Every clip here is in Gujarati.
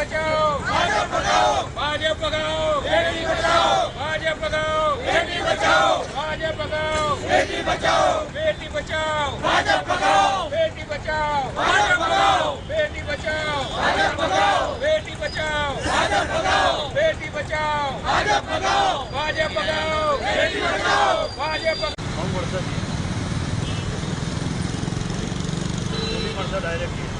बचाओ भाजपा बचाओ भाजपा भगाओ बेटी बचाओ भाजपा भगाओ बेटी बचाओ भाजपा भगाओ बेटी बचाओ बेटी बचाओ भाजपा भगाओ बेटी बचाओ भाजपा भगाओ बेटी बचाओ भाजपा बचाओ बेटी बचाओ भाजपा भगाओ बेटी बचाओ भाजपा भगाओ भाजपा भगाओ बेटी बचाओ भाजपा हम वर्षा डायरेक्ट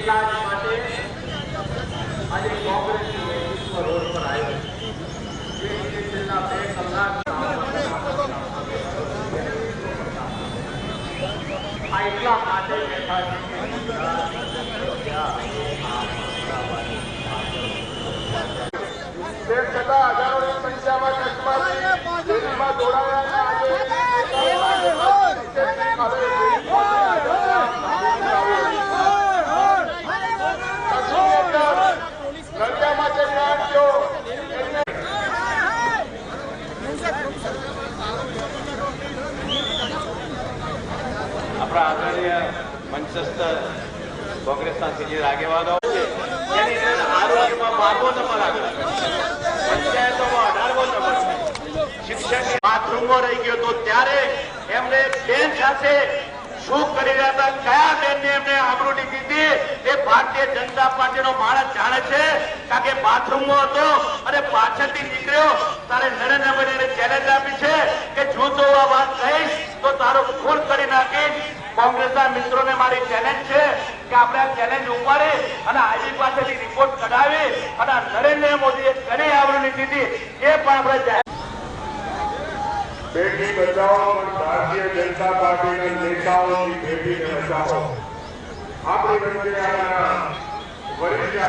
જ માટે આજે કોંગ્રેસનું નેતૃત્વ રોડ પર આવ્યું જે રીતે છેલ્લા બે કલાક આ એટલા માટે બેઠા છે આપણા આદરણીય મંચસ્થ કોંગ્રેસના સિનિયર આગેવાનો. બારમો નંબર આગળ પંચાયતોમાં અઢારમો નંબર શિક્ષણ શિક્ષણની બાથરૂમો રહી ગયો તો ત્યારે એમને બેન સાથે શું કરી રહ્યા હતા, કયા બેનને એમને આબરૂટી દીધી, એ ભારતીય જનતા પાર્ટીનો માણસ જાણે છે કારણ કે બાથરૂમમાં હતો અને પાછળથી નીકળ્યો. તારે નરેન્દ્ર મોદીને ચેલેન્જ આપી છે કે જો તો આ વાત કહીશ, તો તારો કોંગ્રેસના મિત્રોને મારી ચેલેન્જ છે કે આપણે આ ચેલેન્જ ઉપાડી અને આઈબી પાસેથી રિપોર્ટ કઢાવી અને નરેન્દ્ર મોદીએ કરી આવડની દીધી એ પણ આપણે જાહેર બેટી બચાવો ભારતીય જનતા પાર્ટીના નેતાઓની બેટીને બચાવો. આપણી વચ્ચે